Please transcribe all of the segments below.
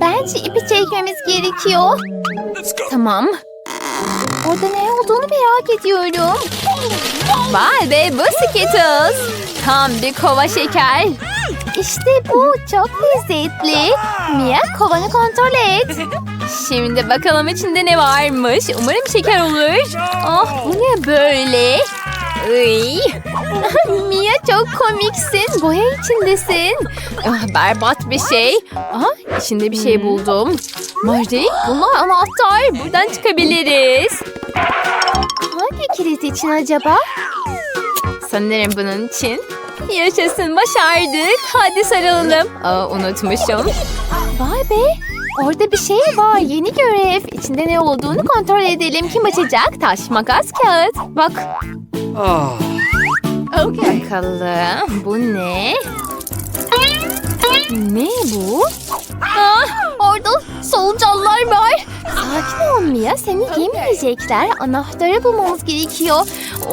Bence ipi çekmemiz gerekiyor. Tamam. Orada ne olduğunu merak ediyorum. Vay be bu Skittles. Tam bir kova şeker. İşte bu çok lezzetli. Mia kovanı kontrol et. Şimdi bakalım içinde ne varmış. Umarım şeker olur. Ah bu ne böyle? Iy. Mia çok komiksin. Boya içindesin. Ah, berbat bir şey. Aha, içinde bir şey buldum. Marie, bunlar anahtar. Buradan çıkabiliriz. Hangi kilit için acaba? Sanırım bunun için. Yaşasın başardık. Hadi sarılalım. Aa, unutmuşum. Vay be. Orada bir şey var. Yeni görev. İçinde ne olduğunu kontrol edelim. Kim açacak? Taş, makas, kağıt. Bak. Bakalım. Bu ne? Ne bu? Ah, orada solucanlar var. Sakin ol Mia. Seni yemeyecekler. Anahtarı bulmamız gerekiyor.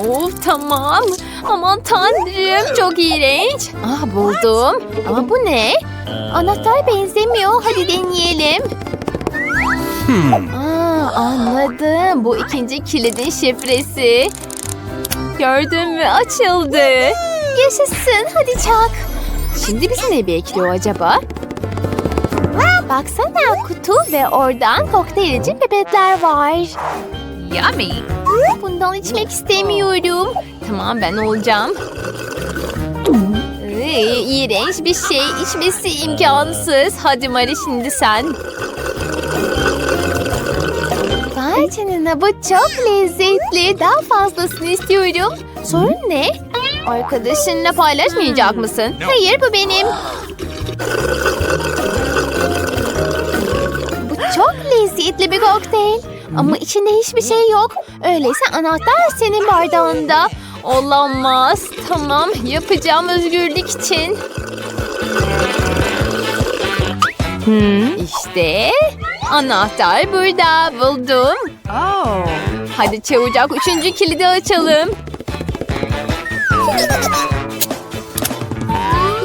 Of tamam. Aman tanrım çok iğrenç. Ah buldum. Ama bu ne? Anahtar benzemiyor. Hadi deneyelim. Aa, anladım. Bu ikinci kilidin şifresi. Gördün mü? Açıldı. Yaşasın. Hadi çak. Şimdi bizi ne bekliyor acaba? Baksana kutu ve oradan kokteyl için pipetler var. Yummy. Bundan içmek istemiyorum. Tamam ben olacağım. Iy, iğrenç bir şey. İçmesi imkansız. Hadi Mari şimdi sen. Vay canına bu çok lezzetli. Daha fazlasını istiyorum. Sorun ne? Arkadaşınla paylaşmayacak mısın? Hayır bu benim. Bu çok lezzetli bir kokteyl. Ama içinde hiçbir şey yok. Öyleyse anahtar senin bardağında. Olamaz. Tamam yapacağım özgürlük için. Hmm, işte anahtar burada buldum. Oh. Hadi çabucak üçüncü kilidi açalım.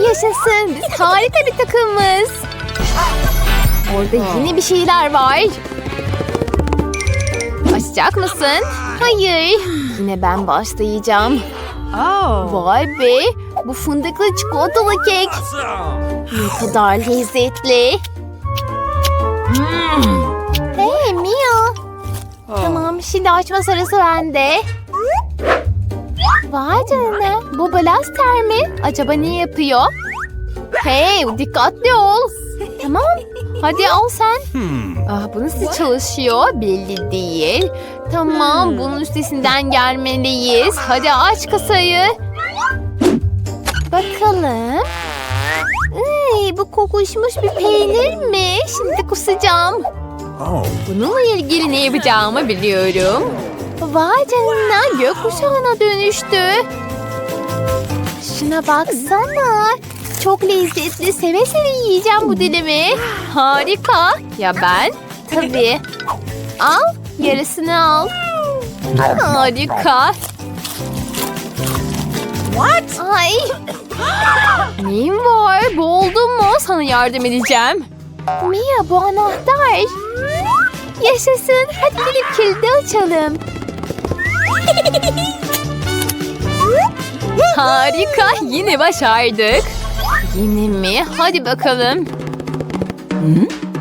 Yaşasın. Biz harika bir takımız. Orada yine bir şeyler var. Açacak mısın? Hayır. Yine ben başlayacağım. Oh. Vay be. Bu fındıklı çikolatalı kek. Ne kadar lezzetli. Hey Mia. Tamam şimdi açma sırası bende. Vay canına. Bu blaster mi? Acaba ne yapıyor? Hey dikkatli ol. Tamam. Hadi al sen. Ah, bu nasıl çalışıyor? Belli değil. Tamam bunun üstesinden gelmeliyiz. Hadi aç kasayı. Bakalım. Ay, bu kokuşmuş bir peynir mi? Şimdi kusacağım. Bununla ilgili ne yapacağımı biliyorum. Vay canına gökkuşağına dönüştü. Şuna baksana. Çok lezzetli. Seve seve yiyeceğim bu dilimi. Harika. Ya ben? Tabii. Al. Yarısını al. Harika. What? Ay. Neyim var? Boğuldun mu? Sana yardım edeceğim. Mia bu anahtar. Yaşasın. Hadi gidip kilidi açalım. Harika. Yine başardık. Yine mi? Hadi bakalım.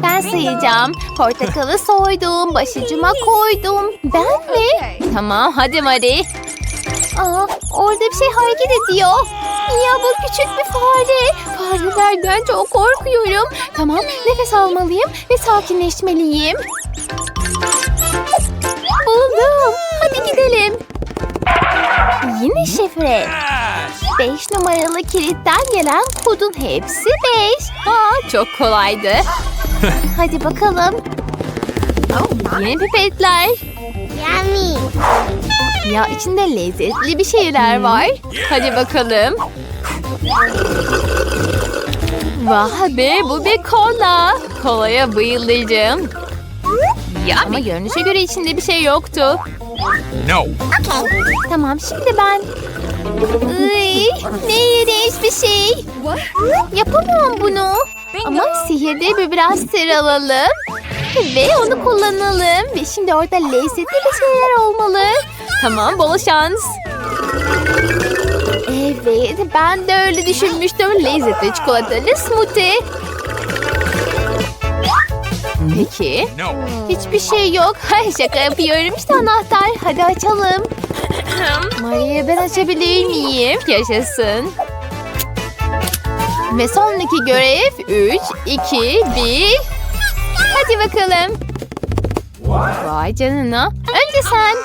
Ben sayacağım. Portakalı soydum. Başucuma koydum. Ben mi? Tamam hadi Mari. Aa, orada bir şey hareket ediyor. Ya bu küçük bir fare. Farelerden çok korkuyorum. Tamam nefes almalıyım ve sakinleşmeliyim. Buldum. Hadi gidelim. Yine şifre. Beş numaralı kilitten gelen kodun hepsi beş. Aa, çok kolaydı. Hadi bakalım. Yine pipetler. Yummy. Ya içinde lezzetli bir şeyler var. Hadi bakalım. Vah be bu bir kola. Kolaya bayılacağım. Ama görünüşe göre içinde bir şey yoktu. No. Tamam şimdi ben. Iy, ne iğrenç bir şey. Yapamam bunu. Ama sihirli bir blaster alalım. Ve onu kullanalım. Ve şimdi orada lezzetli bir şeyler olmalı. Tamam bol şans. Evet ben de öyle düşünmüştüm. Lezzetli çikolatalı smoothie. Peki. Hiçbir şey yok. Hay şaka yapıyorum. İşte anahtar. Hadi açalım. Maria ben açabilir miyim? Yaşasın. Ve sonraki görev 3, 2, 1. Hadi bakalım. Vay canına. Önce sen.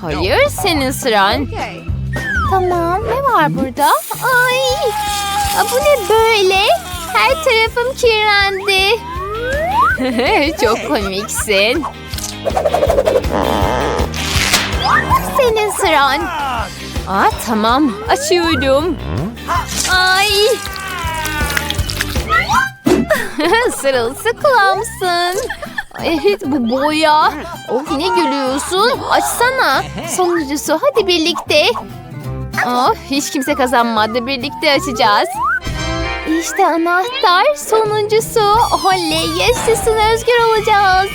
Hayır senin sıran. Tamam ne var burada? Ay. Bu ne böyle? Her tarafım kirlendi. Çok komiksin. Senin sıran. Aa, tamam açıyorum. Ay. Sırılsıklamsın. Evet bu boya. Of ne gülüyorsun? Açsana. Sonuncusu hadi birlikte. Of hiç kimse kazanmadı. Birlikte açacağız. İşte anahtar sonuncusu. Oley yaşasın özgür olacağız.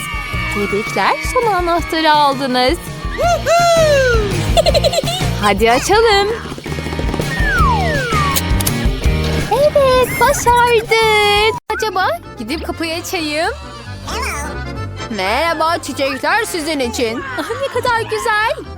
Tebrikler son anahtarı aldınız. Hadi açalım. Evet başardık. Acaba gidip kapıyı açayım. Merhaba çiçekler sizin için. Ah, ne kadar güzel.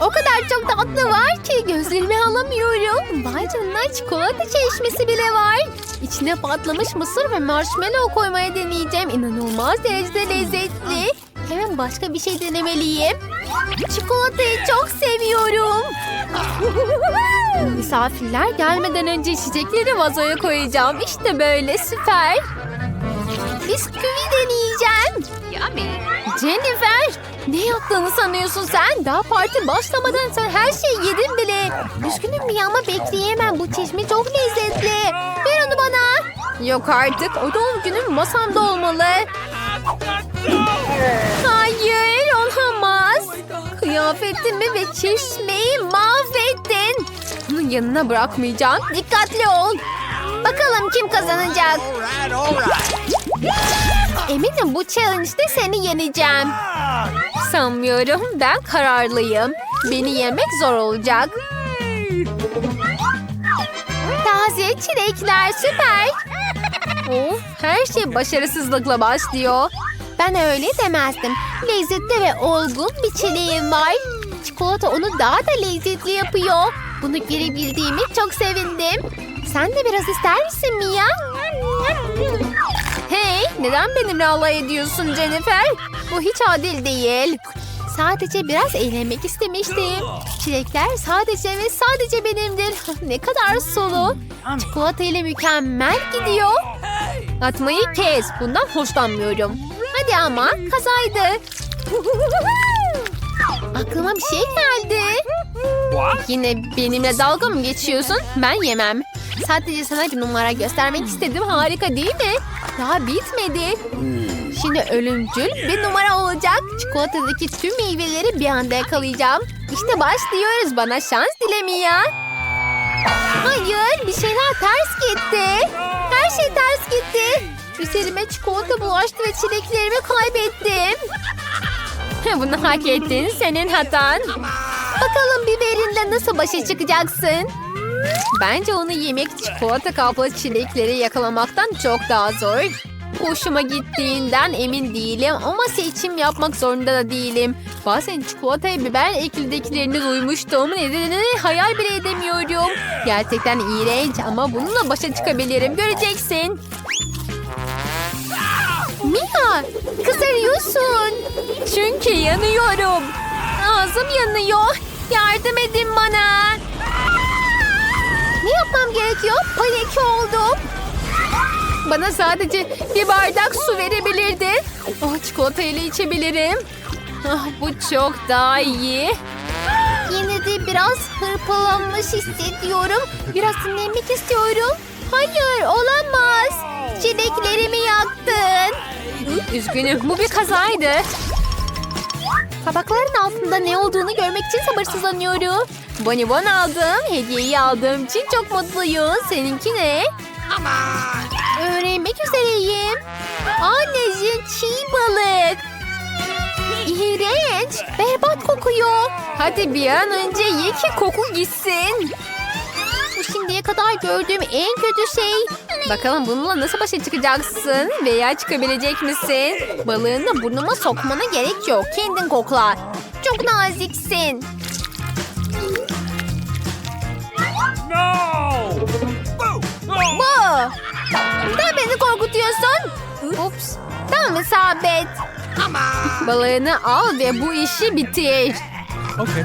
O kadar çok tatlı var ki gözlerimi alamıyorum. Vay canına çikolata çeşmesi bile var. İçine patlamış mısır ve marshmallow koymaya deneyeceğim. İnanılmaz derecede lezzetli. Hemen başka bir şey denemeliyim. Çikolatayı çok seviyorum. Misafirler gelmeden önce içecekleri vazoya koyacağım. İşte böyle süper. Bisküvi deneyeceğim. Jennifer, ne yaptığını sanıyorsun sen? Daha parti başlamadan sen her şeyi yedin bile. Üzgünüm bir ama bekleyemem. Bu çeşme çok lezzetli. Ver onu bana. Yok artık. O doğum günüm masamda olmalı. Hayır, olamaz. Kıyafetimi ve çeşmeyi mahvettin. Yanına bırakmayacağım. Dikkatli ol. Bakalım kim kazanacak? Eminim bu challenge'de seni yeneceğim. Sanmıyorum. Ben kararlıyım. Beni yemek zor olacak. Taze çilekler süper. Of, her şey başarısızlıkla başlıyor. Ben öyle demezdim. Lezzetli ve olgun bir çileğim var. Çikolata onu daha da lezzetli yapıyor. Bunu görebildiğimi çok sevindim. Sen de biraz ister misin Mia? Hey, neden benimle alay ediyorsun Jennifer? Bu hiç adil değil. Sadece biraz eğlenmek istemiştim. Çilekler sadece ve sadece benimdir. ne kadar sulu. Çikolata ile mükemmel gidiyor. Atmayı kes. Bundan hoşlanmıyorum. Hadi ama kazaydı. Aklıma bir şey geldi. Yine benimle dalga mı geçiyorsun? Ben yemem. Sadece sana bir numara göstermek istedim. Harika değil mi? Daha bitmedi. Şimdi ölümcül bir numara olacak. Çikolatadaki tüm meyveleri bir anda yakalayacağım. İşte başlıyoruz. Bana şans dile ya. Hayır bir şeyler ters gitti. Her şey ters gitti. Üzerime çikolata bulaştı ve çileklerimi kaybettim. Bunu hak ettin. Senin hatan. Bakalım biberinden nasıl başa çıkacaksın? Bence onu yemek çikolata kaplı çilekleri yakalamaktan çok daha zor. Hoşuma gittiğinden emin değilim ama seçim yapmak zorunda da değilim. Bazen çikolataya biber eklidekilerini duymuştum. Nedenini hayal bile edemiyorum. Gerçekten iğrenç ama bununla başa çıkabilirim. Göreceksin. Mia, kızarıyorsun. Çünkü yanıyorum. Ağzım yanıyor. Yardım edin bana. Ne yapmam gerekiyor? Panik oldum. Bana sadece bir bardak su verebilirdin. Oh, çikolata ile içebilirim. Ah, bu çok daha iyi. Yine de biraz hırpalanmış hissediyorum. Biraz dinlenmek istiyorum. Hayır olamaz. Çileklerimi yaktın. Üzgünüm bu bir kazaydı. Tabakların altında ne olduğunu görmek için sabırsızlanıyorum. Bonibon aldım. Hediyeyi aldığım için çok mutluyum. Seninki ne? yemek üzereyim. Anneciğim çiğ balık. İğrenç. Berbat kokuyor. Hadi bir an önce ye ki koku gitsin. Bu şimdiye kadar gördüğüm en kötü şey. Bakalım bununla nasıl başa çıkacaksın veya çıkabilecek misin? Balığını burnuma sokmana gerek yok. Kendin kokla. Çok naziksin. Bu. Neden beni korkutuyorsun? Ups. Tamam isabet. Balığını al ve bu işi bitir. Okay.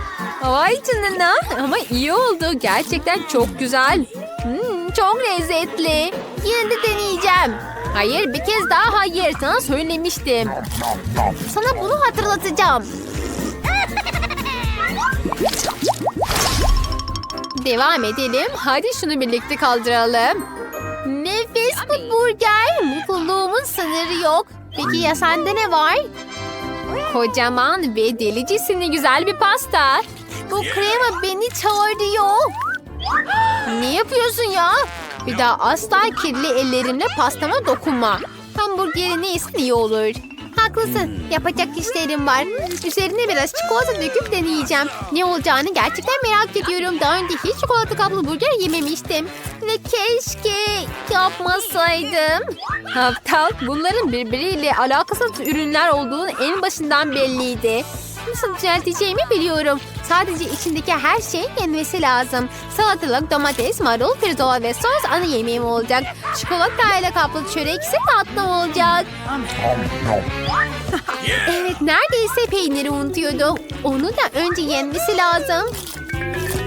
Vay canına ama iyi oldu. Gerçekten çok güzel. Hmm, çok lezzetli. Yine de deneyeceğim. Hayır bir kez daha hayır. Sana söylemiştim. Sana bunu hatırlatacağım. Devam edelim. Hadi şunu birlikte kaldıralım. Nefis bu burger. Mutluluğumun sınırı yok. Peki ya sende ne var? Kocaman ve delicesine güzel bir pasta. Bu krema beni çağırıyor. Ne yapıyorsun ya? Bir daha asla kirli ellerimle pastama dokunma. Hamburgeri neyse iyi olur. Haklısın. Yapacak işlerim var. Üzerine biraz çikolata döküp deneyeceğim. Ne olacağını gerçekten merak ediyorum. Daha önce hiç çikolata kaplı burger yememiştim. Ve keşke yapmasaydım. Aptal bunların birbiriyle alakasız ürünler olduğunu en başından belliydi. Nasıl düzelteceğimi biliyorum. Sadece içindeki her şeyin yenmesi lazım. Salatalık, domates, marul, pirzola ve sos ana yemeğim olacak. Çikolata ile kaplı çörek ise tatlım olacak. Evet neredeyse peyniri unutuyordum. Onu da önce yenmesi lazım.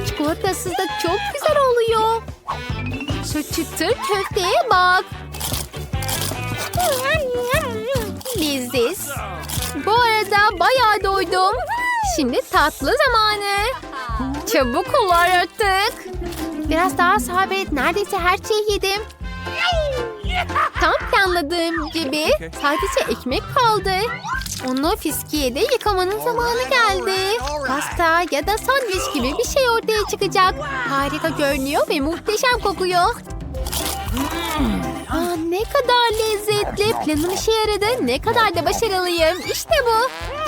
Çikolatasız da çok güzel oluyor. Şu çıtır köfteye bak. Leziz. Bu arada bayağı doydum. Şimdi tatlı zamanı. Çabuk ol artık. Biraz daha sabret. Neredeyse her şeyi yedim. Tam planladığım gibi sadece ekmek kaldı. Onu fiskiyede yıkamanın zamanı geldi. Pasta ya da sandviç gibi bir şey ortaya çıkacak. Harika görünüyor ve muhteşem kokuyor. Aa, ne kadar lezzetli. Planım işe yaradı. Ne kadar da başarılıyım. İşte bu.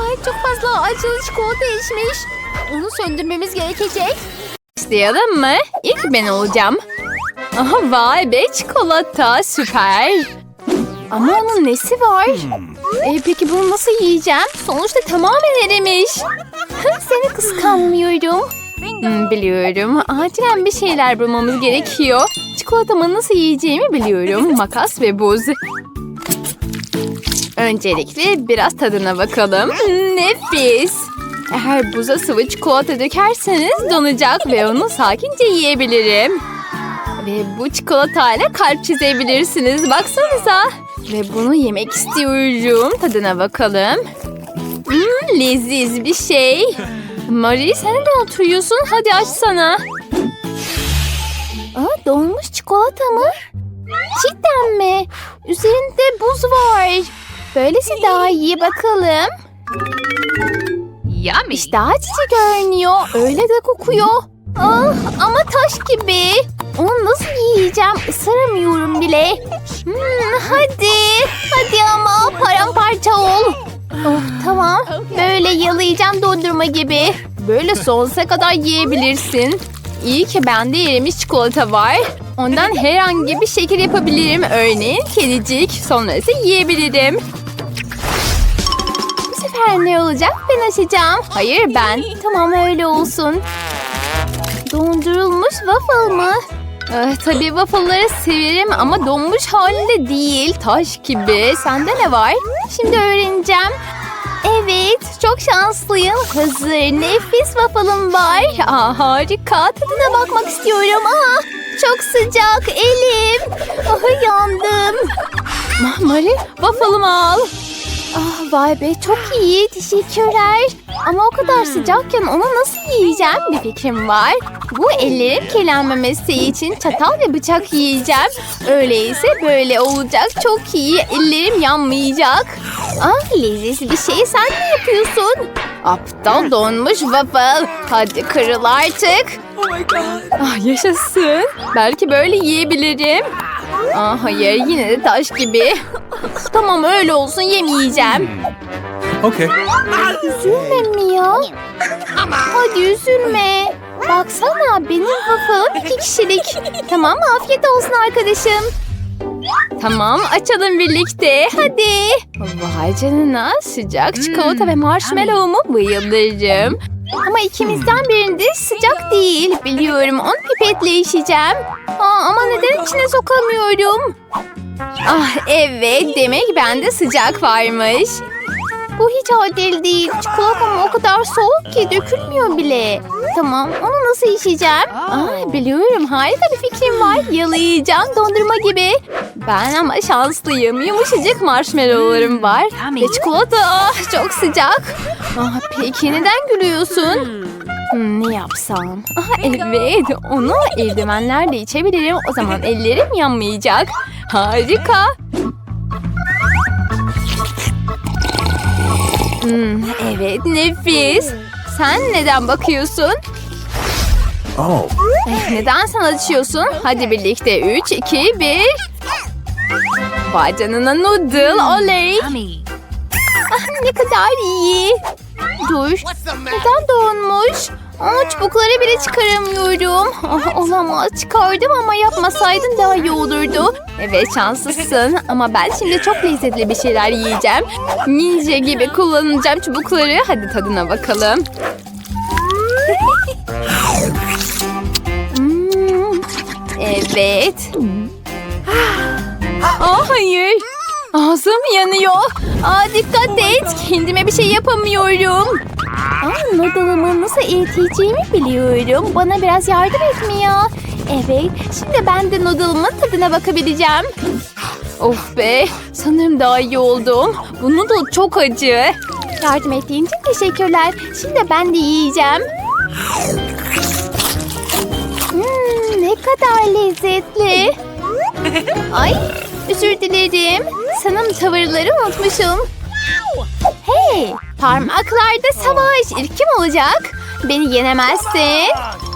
Ay çok fazla acılı çikolata içmiş. Onu söndürmemiz gerekecek. İsteyelim mi? İlk ben olacağım. Aha vay be çikolata süper. Ama onun nesi var? E, peki bunu nasıl yiyeceğim? Sonuçta tamamen erimiş. Seni kıskanmıyorum. Hmm, biliyorum. Acilen bir şeyler bulmamız gerekiyor. Çikolatamı nasıl yiyeceğimi biliyorum. Makas ve buz. Öncelikle biraz tadına bakalım. Nefis. Eğer buza sıvı çikolata dökerseniz donacak ve onu sakince yiyebilirim. Ve bu çikolatayla kalp çizebilirsiniz. Baksanıza. Ve bunu yemek istiyorum. Tadına bakalım. Hmm, leziz bir şey. Marie sen de oturuyorsun. Hadi açsana. Aa, donmuş çikolata mı? Cidden mi? Üzerinde buz var. Böylesi daha iyi bakalım. Yummy. İşte açıcı görünüyor. Öyle de kokuyor. Ah, ama taş gibi. Onu nasıl yiyeceğim? Isıramıyorum bile. Hmm, hadi. Hadi ama paramparça ol. Oh, tamam. Böyle yalayacağım dondurma gibi. Böyle sonsuza kadar yiyebilirsin. İyi ki bende erimiş çikolata var. Ondan herhangi bir şekil yapabilirim. Örneğin kedicik. Sonra ise yiyebilirim. Sefer ne olacak? Ben açacağım. Hayır ben. Tamam öyle olsun. Dondurulmuş waffle mı? Eh, tabii waffle'ları severim ama donmuş halinde değil. Taş gibi. Sende ne var? Şimdi öğreneceğim. Evet, çok şanslıyım. Hazır nefis waffle'ım var. Aa, harika. Tadına bakmak istiyorum. Aa, çok sıcak elim. Ah, yandım. Ma- Mari, waffle'ımı al. Ah vay be çok iyi teşekkürler. Ama o kadar sıcakken onu nasıl yiyeceğim bir fikrim var. Bu ellerim kirlenmemesi için çatal ve bıçak yiyeceğim. Öyleyse böyle olacak çok iyi ellerim yanmayacak. Ah leziz bir şey sen ne yapıyorsun? Aptal donmuş waffle. Hadi kırıl artık. Ah yaşasın. Belki böyle yiyebilirim. Ah hayır yine de taş gibi. Tamam öyle olsun yemeyeceğim. Okay. Üzülme mi ya? Hadi üzülme. Baksana benim waffle'ım iki kişilik. Tamam afiyet olsun arkadaşım. Tamam açalım birlikte hadi. Vay canına sıcak çikolata ve marshmallow'umu bayılırım. Ama ikimizden birinde sıcak değil. Biliyorum onu pipetle içeceğim. Aa, ama neden içine sokamıyorum? Ah evet demek bende sıcak varmış. Bu hiç adil değil. Çikolatam o kadar soğuk ki dökülmüyor bile. Tamam onu nasıl içeceğim? Aa, biliyorum harika bir fikrim var. Yalayacağım dondurma gibi. Ben ama şanslıyım. Yumuşacık marshmallowlarım var. Ve çikolata ah, çok sıcak. Ah, peki neden gülüyorsun? Hmm, ne yapsam? Aha, evet onu eldivenlerle içebilirim. O zaman ellerim yanmayacak. Harika. Hmm, evet nefis. Sen neden bakıyorsun? Oh. Eh, Neden sen açıyorsun? Hadi birlikte 3, 2, 1. Vay canına noodle oley. Yummy. Ne kadar iyi. Dur. Neden donmuş? Aa, çubukları bile çıkaramıyorum. Ah, olamaz. Çıkardım ama yapmasaydın daha iyi olurdu. Evet şanslısın ama ben şimdi çok lezzetli bir şeyler yiyeceğim. Ninja gibi kullanacağım çubukları. Hadi tadına bakalım. Hmm, evet. Aa, hayır. Ağzım yanıyor. Aa, dikkat et. Kendime bir şey yapamıyorum. Aa, noodle'ımı nasıl eriteceğimi biliyorum. Bana biraz yardım et mi ya? Evet. Şimdi ben de noodle'ımın tadına bakabileceğim. Of be. Sanırım daha iyi oldum. Bu noodle çok acı. Yardım ettiğin için teşekkürler. Şimdi ben de yiyeceğim. Hmm, ne kadar lezzetli. Ay özür dilerim. Sanırım tavırları unutmuşum. Hey parmaklarda savaş. İlk kim olacak? Beni yenemezsin.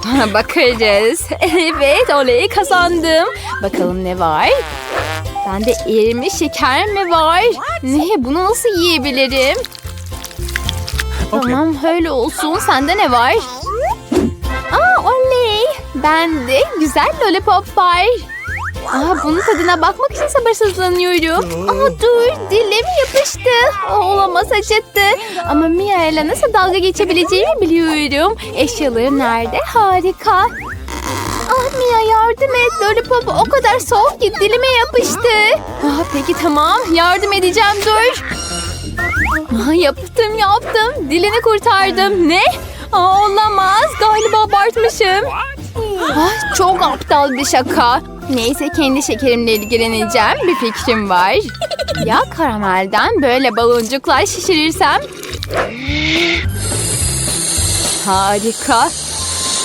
Bakarız. Evet oley kazandım. Bakalım ne var? Bende erimiş şeker mi var? Ne bunu nasıl yiyebilirim? Tamam öyle olsun. Sende ne var? Aa oley. Bende güzel lollipop var. Aa, bunun tadına bakmak için sabırsızlanıyorum. Aa, dur dilim yapıştı. Aa, olamaz acıttı. Ama Mia ile nasıl dalga geçebileceğimi biliyorum. Eşyaları nerede? Harika. Ah Mia yardım et. Lollipop o kadar soğuk ki dilime yapıştı. Ah, peki tamam yardım edeceğim dur. Ah, yaptım yaptım. Dilini kurtardım. Ne? Aa, olamaz. Galiba abartmışım. Ah, çok aptal bir şaka. Neyse kendi şekerimle ilgileneceğim. Bir fikrim var. Ya karamelden böyle baloncuklar şişirirsem? Harika.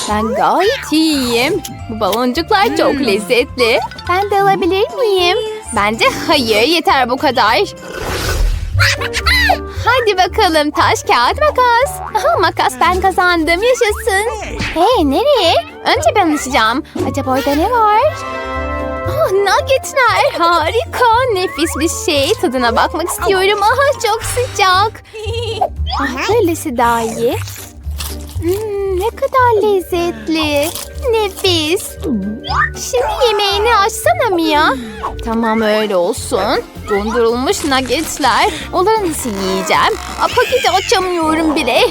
Ben gayet iyiyim. Bu baloncuklar çok lezzetli. Ben de alabilir miyim? Bence hayır yeter bu kadar. Hadi bakalım taş kağıt makas. Aha, makas ben kazandım yaşasın. Hey nereye? Önce ben alışacağım. Acaba orada ne var? Ah, nuggetler harika nefis bir şey. Tadına bakmak istiyorum. Aha çok sıcak. Ah, böylesi daha iyi. Hmm, ne kadar lezzetli. Nefis. Şimdi yemeğini açsana Mia. Tamam öyle olsun. Dondurulmuş nuggetler. Onları nasıl yiyeceğim? Aa, paketi açamıyorum bile.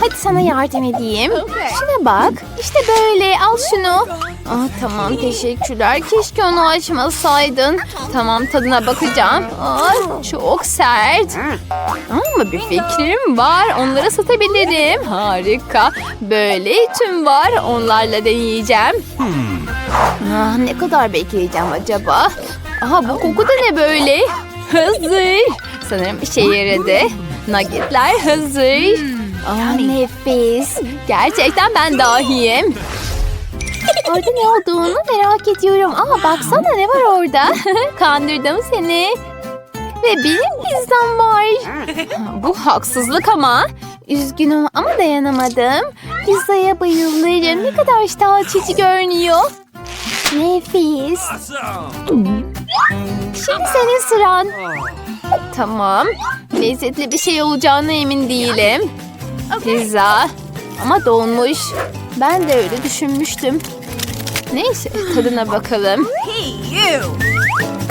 Hadi sana yardım edeyim. Şuna bak. İşte böyle. Al şunu. Aa, tamam teşekkürler. Keşke onu açmasaydın. Tamam tadına bakacağım. Aa, çok sert. Ama bir fikrim var. Onları satabilirim. Harika. Böyle tüm var. Onlarla deneyeceğim. Ah, ne kadar bekleyeceğim acaba? Aha bu koku da ne böyle? Hazır. Sanırım işe yaradı. Nuggetler hazır. Ah, nefis. Gerçekten ben dahiyim. Orada ne olduğunu merak ediyorum. Aa baksana ne var orada. Kandırdım seni. Ve benim pizzam var. Bu haksızlık ama. Üzgünüm ama dayanamadım. Pizzaya bayılırım. Ne kadar iştah açıcı görünüyor. Nefis. Şimdi senin sıran. Tamam. Lezzetli bir şey olacağına emin değilim. Pizza. Ama donmuş. Ben de öyle düşünmüştüm. Neyse tadına bakalım.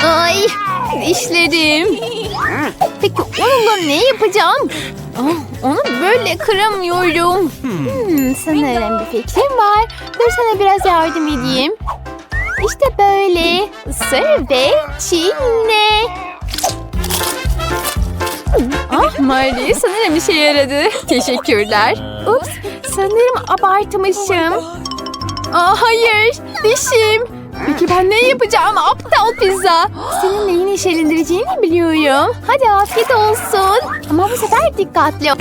Ay dişlerim. Peki onunla ne yapacağım? Ah, onu böyle kıramıyorum. Hmm, sanırım bir fikrim var. Dur sana biraz yardım edeyim. İşte böyle. Isır ve çiğne. Ah Marley sanırım işe yaradı. Teşekkürler. Ups sanırım abartmışım. Aa, hayır dişim. Peki ben ne yapacağım aptal pizza? Senin neyi neşelendireceğini biliyorum. Hadi afiyet olsun. Ama bu sefer dikkatli ol.